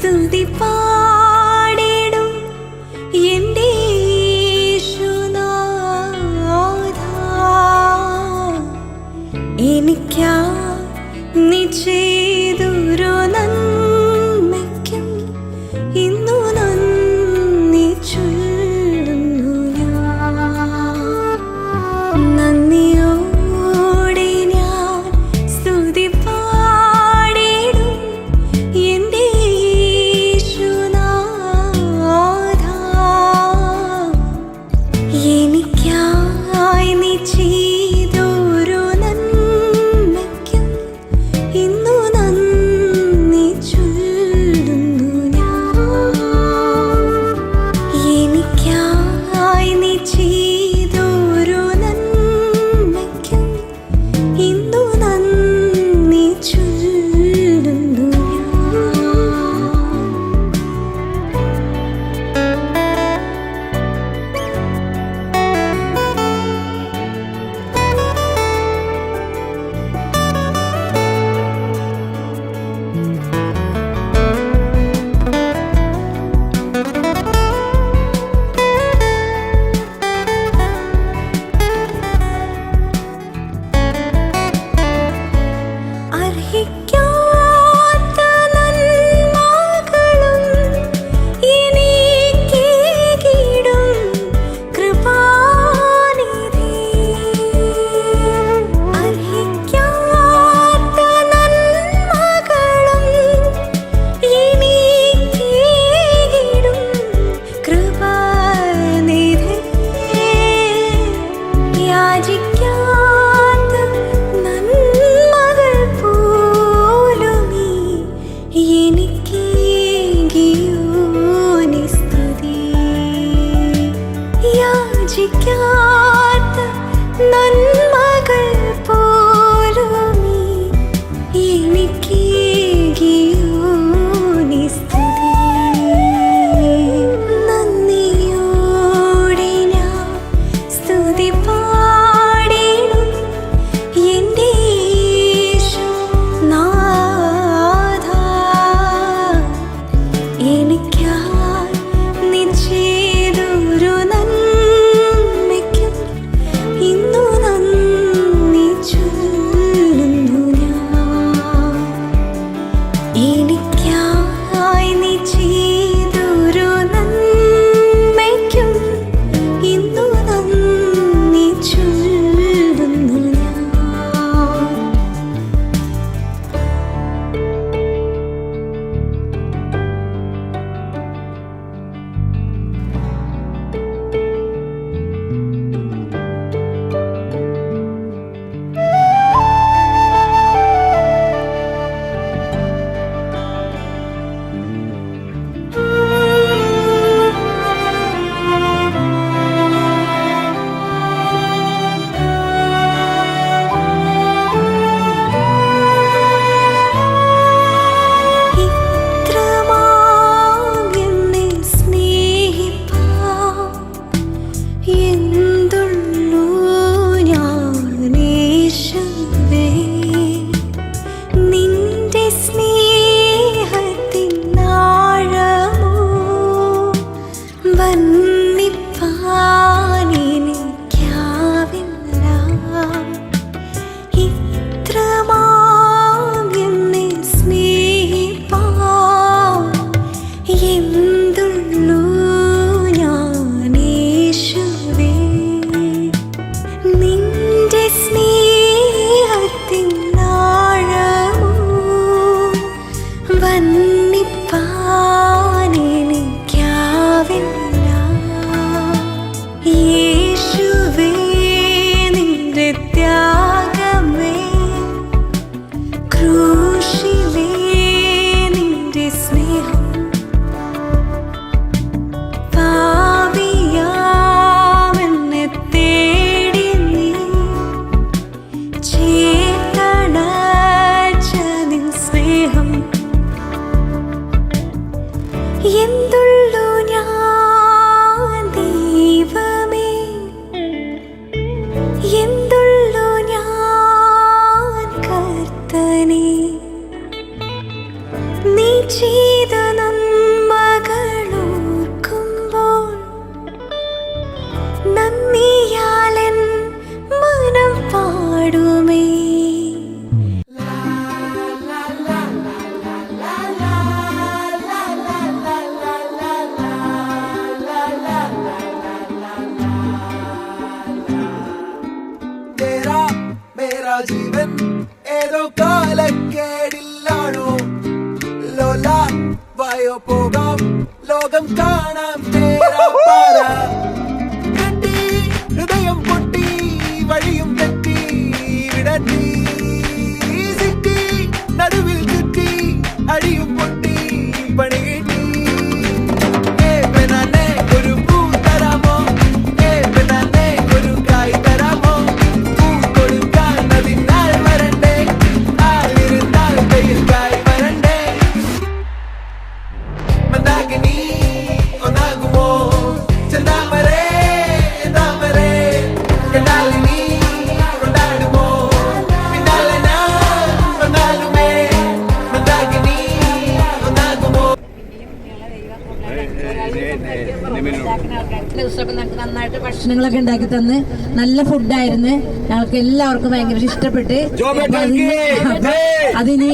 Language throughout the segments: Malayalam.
സ്തുതി പാടിടും എന്റെ എനിക്കാ നിശ്ചയ എന്തുള്ളു നന്നായിട്ട് ഭക്ഷണങ്ങളൊക്കെ ഉണ്ടാക്കി തന്ന് നല്ല ഫുഡായിരുന്നു ഞങ്ങൾക്ക് എല്ലാവർക്കും ഭയങ്കര ഇഷ്ടപ്പെട്ട് അതിന്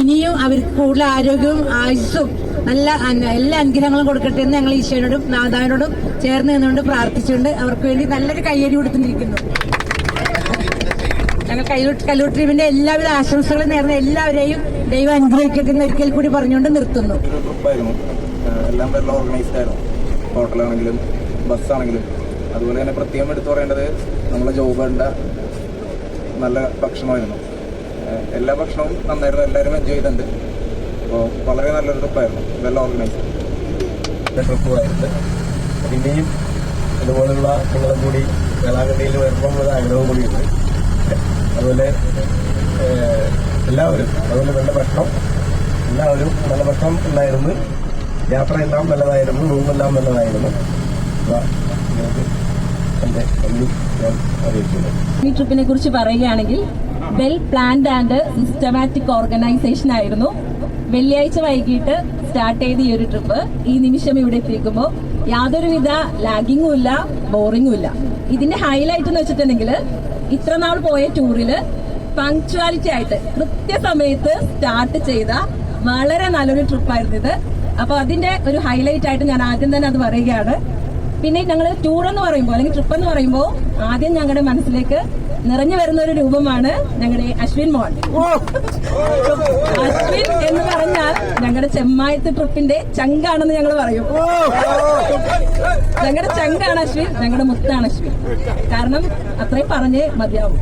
ഇനിയും അവർക്ക് കൂടുതൽ ആരോഗ്യവും ആയുസ്സും നല്ല എല്ലാ അനുഗ്രഹങ്ങളും കൊടുക്കട്ടെ എന്ന് ഞങ്ങൾ ഈശ്വരനോടും നാഥാവിനോടും ചേർന്ന് നിന്നുകൊണ്ട് പ്രാർത്ഥിച്ചുകൊണ്ട് അവർക്ക് വേണ്ടി നല്ലൊരു കയ്യടി കൊടുത്തിരിക്കുന്നു. ഞങ്ങൾ കല്ലൂർ ടീമിന്റെ എല്ലാവിധ ആശംസകളും നേർന്ന എല്ലാവരെയും ദൈവം അനുഗ്രഹിക്കട്ടെ എന്ന് ഒരിക്കൽ കൂടി പറഞ്ഞുകൊണ്ട് നിർത്തുന്നു. എല്ലാം ഓർഗനൈസ്ഡ് ആയിരുന്നു. ഹോട്ടലാണെങ്കിലും ബസ്സാണെങ്കിലും. അതുപോലെ തന്നെ പ്രത്യേകം എടുത്തു പറയേണ്ടത് നമ്മളെ ജോബിന്റെ നല്ല ഭക്ഷണമായിരുന്നു. എല്ലാ ഭക്ഷണവും നന്നായിരുന്നു. എല്ലാവരും എൻജോയ് ചെയ്തിട്ടുണ്ട്. അപ്പോൾ വളരെ നല്ലൊരു ട്രിപ്പായിരുന്നു വെൽ ഓർഗനൈസ്ഡ് ട്രിപ്പുമായിട്ട് പിന്നെയും അതുപോലെയുള്ള നിങ്ങളും കൂടി വേളാങ്കണ്ണിയിൽ ഒരു ആഗ്രഹവും കൂടിയുണ്ട് അതുപോലെ എല്ലാവരും അതുപോലെ നല്ല ഭക്ഷണം എല്ലാവരും നല്ല ഭക്ഷണം ഉണ്ടായിരുന്നു. യാത്രയെല്ലാം നല്ലതായിരുന്നു. റൂമെല്ലാം നല്ലതായിരുന്നു. ഈ ട്രിപ്പിനെ കുറിച്ച് പറയുകയാണെങ്കിൽ well planned and systematic organisation ആയിരുന്നു. വെള്ളിയാഴ്ച വൈകിട്ട് സ്റ്റാർട്ട് ചെയ്ത ഈ ഒരു ട്രിപ്പ്. ഈ നിമിഷം ഇവിടെ എത്തിയിരിക്കുമ്പോൾ യാതൊരുവിധ ലാഗിങ്ങും ഇല്ല ബോറിങ്ങും ഇല്ല. ഇതിന്റെ ഹൈലൈറ്റ് എന്ന് വെച്ചിട്ടുണ്ടെങ്കിൽ ഇത്ര നാൾ പോയ ടൂറിൽ പങ്ക്ച്വാലിറ്റി ആയിട്ട് കൃത്യസമയത്ത് സ്റ്റാർട്ട് ചെയ്ത വളരെ നല്ലൊരു ട്രിപ്പായിരുന്നു ഇത്. അപ്പൊ അതിന്റെ ഒരു ഹൈലൈറ്റ് ആയിട്ട് ഞാൻ ആദ്യം തന്നെ അത് പറയുകയാണ്. പിന്നെ ഞങ്ങൾ ടൂർ എന്ന് പറയുമ്പോൾ അല്ലെങ്കിൽ ട്രിപ്പ് എന്ന് പറയുമ്പോൾ ആദ്യം ഞങ്ങളുടെ മനസ്സിലേക്ക് നിറഞ്ഞു വരുന്ന ഒരു രൂപമാണ് ഞങ്ങളുടെ അശ്വിൻ മോൾ. അശ്വിൻ എന്ന് പറഞ്ഞാൽ ഞങ്ങളുടെ ചെമ്മായത്ത് ട്രിപ്പിന്റെ ചങ്കാണെന്ന് ഞങ്ങൾ പറയും. ഞങ്ങളുടെ ചങ്കാണ് അശ്വിൻ ഞങ്ങളുടെ മുത്താണ് അശ്വിൻ. കാരണം അത്രയും പറഞ്ഞ് മതിയാവും.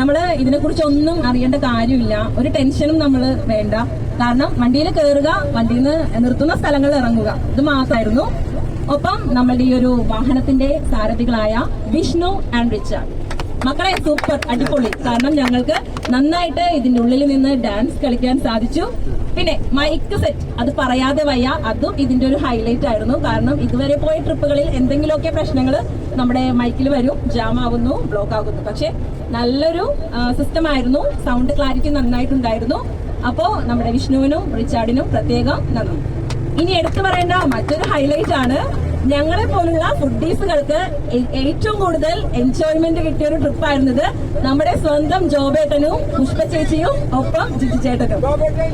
നമ്മൾ ഇതിനെക്കുറിച്ച് ഒന്നും അറിയേണ്ട കാര്യമില്ല. ഒരു ടെൻഷനും നമ്മൾ വേണ്ട. കാരണം വണ്ടിയിൽ കയറുക വണ്ടിയിൽ നിന്ന് നിർത്തുന്ന സ്ഥലങ്ങളിൽ ഇറങ്ങുക. ഇത് മാത്രമായിരുന്നു. ഒപ്പം നമ്മളുടെ ഈ ഒരു വാഹനത്തിന്റെ സാരഥികളായ വിഷ്ണു ആൻഡ് റിച്ചാർഡ്. മക്കളെ സൂപ്പർ അടിപൊളി. കാരണം ഞങ്ങൾക്ക് നന്നായിട്ട് ഇതിന്റെ ഉള്ളിൽ നിന്ന് ഡാൻസ് കളിക്കാൻ സാധിച്ചു. പിന്നെ മൈക്ക് സെറ്റ് അത് പറയാതെ വയ്യ. അതും ഇതിന്റെ ഒരു ഹൈലൈറ്റ് ആയിരുന്നു. കാരണം ഇതുവരെ പോയ ട്രിപ്പുകളിൽ എന്തെങ്കിലുമൊക്കെ പ്രശ്നങ്ങൾ നമ്മുടെ മൈക്കിൽ വരും. ജാം ആകുന്നു ബ്ലോക്ക് ആകുന്നു. പക്ഷെ നല്ലൊരു സിസ്റ്റം ആയിരുന്നു. സൗണ്ട് ക്ലാരിറ്റി നന്നായിട്ടുണ്ടായിരുന്നു. അപ്പോ നമ്മുടെ വിഷ്ണുവിനും റിച്ചാർഡിനും പ്രത്യേകം നന്ദി. ഇനി എടുത്തു പറയേണ്ട മറ്റൊരു ഹൈലൈറ്റ് ആണ് ഞങ്ങളെ പോലുള്ള ഫുഡീസുകൾക്ക് ഏറ്റവും കൂടുതൽ എൻജോയ്മെന്റ് കിട്ടിയ ഒരു ട്രിപ്പ് ആയിരുന്നത് നമ്മുടെ സ്വന്തം ജോബേട്ടനും പുഷ്പ ചേച്ചിയും ഒപ്പം ജിജി ചേട്ടനും.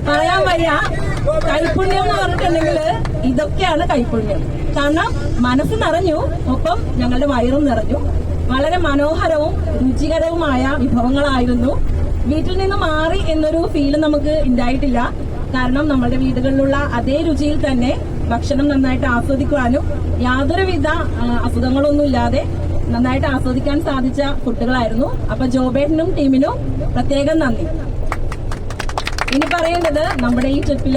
പറയാൻ വയ്യ കൈപുണ്യം എന്ന് പറഞ്ഞിട്ടുണ്ടെങ്കിൽ ഇതൊക്കെയാണ് കൈപുണ്യം കാരണം മനസ്സ് നിറഞ്ഞു ഒപ്പം ഞങ്ങളുടെ വയറും നിറഞ്ഞു. വളരെ മനോഹരവും രുചികരവുമായ വിഭവങ്ങളായിരുന്നു. വീട്ടിൽ നിന്ന് മാറി എന്നൊരു ഫീൽ നമുക്ക് ഉണ്ടായിട്ടില്ല. കാരണം നമ്മുടെ വീടുകളിലുള്ള അതേ രുചിയിൽ തന്നെ ഭക്ഷണം നന്നായിട്ട് ആസ്വദിക്കുവാനും യാതൊരുവിധ അസുഖങ്ങളൊന്നും ഇല്ലാതെ നന്നായിട്ട് ആസ്വദിക്കാൻ സാധിച്ച കുട്ടികളായിരുന്നു. അപ്പൊ ജോബേട്ടനും ടീമിനും പ്രത്യേകം നന്ദി. ഇനി പറയേണ്ടത് നമ്മുടെ ഈ ട്രിപ്പിൽ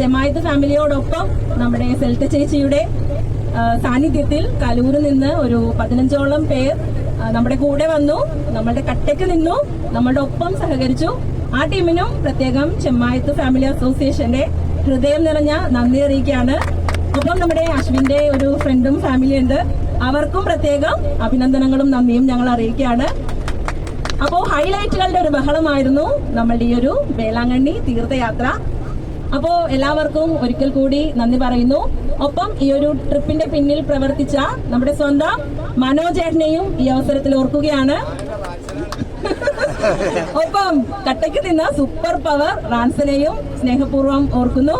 ജമായത്ത് ഫാമിലിയോടൊപ്പം നമ്മുടെ സെൽറ്റ ചേച്ചിയുടെ സാന്നിധ്യത്തിൽ കലൂരിൽ നിന്ന് ഒരു പതിനഞ്ചോളം പേർ നമ്മുടെ കൂടെ വന്നു നമ്മളുടെ കട്ടയ്ക്ക് നിന്നു നമ്മളുടെ ഒപ്പം സഹകരിച്ചു. ആ ടീമിനും പ്രത്യേകം ചെമ്മായത്ത് ഫാമിലി അസോസിയേഷന്റെ ഹൃദയം നിറഞ്ഞ നന്ദി അറിയിക്കുകയാണ്. ഒപ്പം നമ്മുടെ അശ്വിന്റെ ഒരു ഫ്രണ്ടും ഫാമിലി ഉണ്ട്. അവർക്കും പ്രത്യേകം അഭിനന്ദനങ്ങളും നന്ദിയും ഞങ്ങൾ അറിയിക്കുകയാണ്. അപ്പോൾ ഹൈലൈറ്റുകളുടെ ഒരു ബഹളമായിരുന്നു നമ്മളുടെ ഈ ഒരു വേളാങ്കണ്ണി തീർത്ഥയാത്ര. അപ്പോ എല്ലാവർക്കും ഒരിക്കൽ കൂടി നന്ദി പറയുന്നു. ഒപ്പം ഈ ഒരു ട്രിപ്പിന്റെ പിന്നിൽ പ്രവർത്തിച്ച നമ്മുടെ സ്വന്തം മനോജേട്ടനെയും ഈ അവസരത്തിൽ ഓർക്കുകയാണ്. ഒപ്പം കട്ടയ്ക്ക് നിന്ന സൂപ്പർ പവർ റാൻസനെയും സ്നേഹപൂർവം ഓർക്കുന്നു.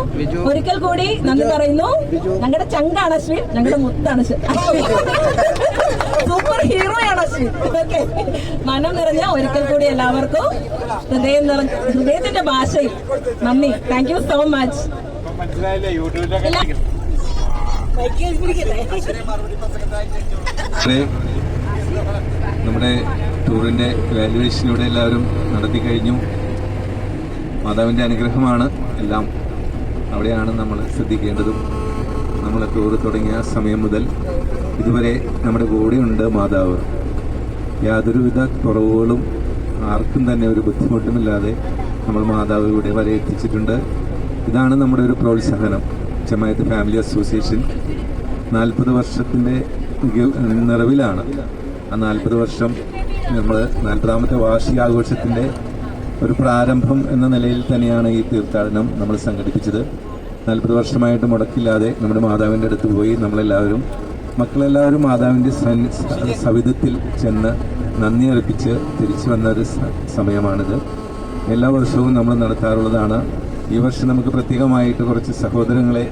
ഒരിക്കൽ കൂടി നന്ദി പറയുന്നു. ഞങ്ങളുടെ ചങ്കാണ് അശ്വിൻ ഞങ്ങളുടെ മുത്താണ് അശ്വിൻ. സൂപ്പർ ഹീറോയാണ് അശ്വിൻ ഓക്കെ. മനം നിറഞ്ഞ ഒരിക്കൽ കൂടി എല്ലാവർക്കും ഹൃദയം നിറഞ്ഞ ഹൃദയത്തിന്റെ ഭാഷയിൽ നന്ദി. താങ്ക് യു സോ മച്ച് നമ്മുടെ ടൂറിന്റെ വാല്യുവേഷനിലൂടെ എല്ലാവരും നടത്തി കഴിഞ്ഞു. മാതാവിന്റെ അനുഗ്രഹമാണ് എല്ലാം അവിടെയാണ് നമ്മൾ ശ്രദ്ധിക്കേണ്ടതും. നമ്മൾ ടൂർ തുടങ്ങിയ സമയം മുതൽ ഇതുവരെ നമ്മുടെ കൂടെയുണ്ട് മാതാവ്. യാതൊരുവിധ കുറവുകളും ആർക്കും തന്നെ ഒരു ബുദ്ധിമുട്ടുമില്ലാതെ നമ്മൾ മാതാവ് ഇവിടെ വരെ എത്തിച്ചിട്ടുണ്ട്. ഇതാണ് നമ്മുടെ ഒരു പ്രോത്സാഹനം. ജമായത്ത് ഫാമിലി അസോസിയേഷൻ നാൽപ്പത് വർഷത്തിന്റെ നിറവിലാണ്. ആ നാൽപ്പത് വർഷം നമ്മൾ നാൽപ്പതാമത്തെ വാർഷികാഘോഷത്തിന്റെ ഒരു പ്രാരംഭം എന്ന നിലയിൽ തന്നെയാണ് ഈ തീർത്ഥാടനം നമ്മൾ സംഘടിപ്പിച്ചത്. നാൽപ്പത് വർഷമായിട്ട് മുടക്കില്ലാതെ നമ്മുടെ മാതാവിന്റെ അടുത്ത് പോയി നമ്മളെല്ലാവരും മക്കളെല്ലാവരും മാതാവിന്റെ സവിധത്തിൽ ചെന്ന് നന്ദി അർപ്പിച്ച് തിരിച്ചു വന്ന ഒരു സമയമാണിത്. എല്ലാ വർഷവും നമ്മൾ നടത്താറുള്ളതാണ്. ഈ വർഷം നമുക്ക് പ്രത്യേകമായിട്ട് കുറച്ച് സഹോദരങ്ങളെ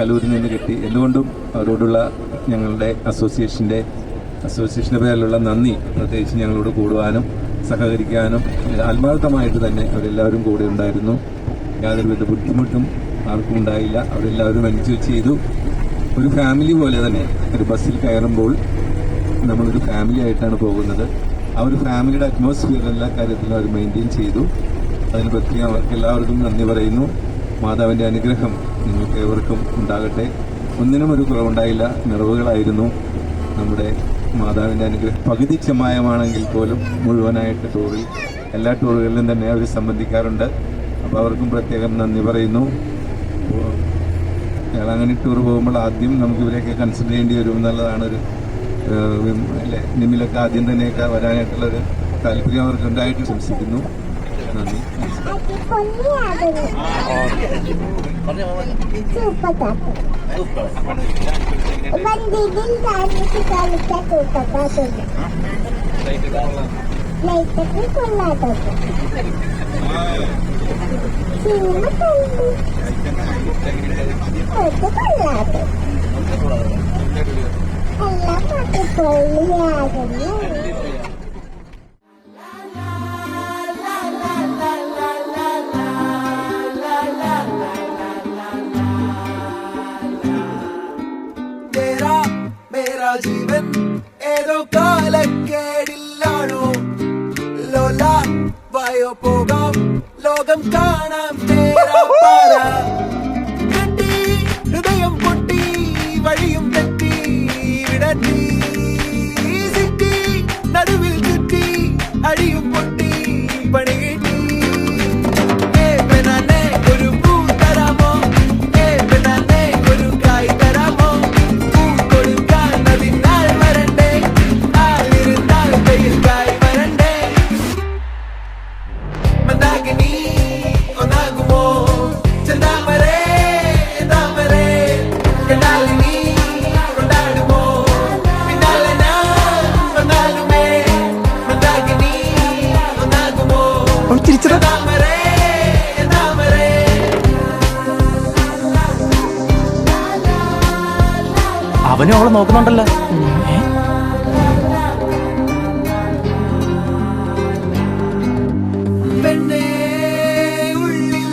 കലൂരിൽ നിന്ന് കിട്ടി. എന്തുകൊണ്ടും അവരോടുള്ള ഞങ്ങളുടെ അസോസിയേഷന്റെ അസോസിയേഷന്റെ പേരിലുള്ള നന്ദി പ്രത്യേകിച്ച് ഞങ്ങളോട് കൂടുവാനും സഹകരിക്കാനും ആത്മാർത്ഥമായിട്ട് തന്നെ അവരെല്ലാവരും കൂടെ ഉണ്ടായിരുന്നു. യാതൊരുവിധ ബുദ്ധിമുട്ടും ആർക്കും ഉണ്ടായില്ല. അവരെല്ലാവരും എൻജോയ് ചെയ്തു. ഒരു ഫാമിലി പോലെ തന്നെ ഒരു ബസ്സിൽ കയറുമ്പോൾ നമ്മളൊരു ഫാമിലി ആയിട്ടാണ് പോകുന്നത്. ആ ഒരു ഫാമിലിയുടെ അറ്റ്മോസ്ഫിയർ എല്ലാ കാര്യത്തിലും അവർ മെയിന്റെയിൻ ചെയ്തു. അതിന് പ്രത്യേകം അവർക്ക് എല്ലാവർക്കും നന്ദി പറയുന്നു. മാതാവിന്റെ അനുഗ്രഹം നിങ്ങൾക്ക് ഏവർക്കും ഉണ്ടാകട്ടെ. ഒന്നിനും ഒരു കുറവുണ്ടായില്ല. നിറവുകളായിരുന്നു. നമ്മുടെ മാതാവിന്റെ അനുഗ്രഹം പകുതി ചമ്മായമാണെങ്കിൽ പോലും മുഴുവനായിട്ട് ടൂറിൽ എല്ലാ ടൂറുകളിലും തന്നെ അവർ സംബന്ധിക്കാറുണ്ട്. അപ്പോൾ അവർക്കും പ്രത്യേകം നന്ദി പറയുന്നു. വേളാങ്കണ്ണി ടൂർ പോകുമ്പോൾ ആദ്യം നമുക്ക് ഇവരെയൊക്കെ കൺസിഡർ ചെയ്യേണ്ടി വരും എന്നുള്ളതാണ് ഒരു അല്ലേ? നിമ്മിലൊക്കെ ആദ്യം തന്നെയൊക്കെ വരാനായിട്ടുള്ളൊരു താല്പര്യം അവർക്ക് ഉണ്ടായിട്ട് ശംസിക്കുന്നു നന്ദി. Bandidin tayo si ജീവൻ ഏതോ കാലക്കേടില്ലാണോ ലോല വായോ പോകാം ലോകം കാണാം അവിടെ നോക്കുന്നുണ്ടല്ലോ പെണ്ണേ ഉള്ളിൽ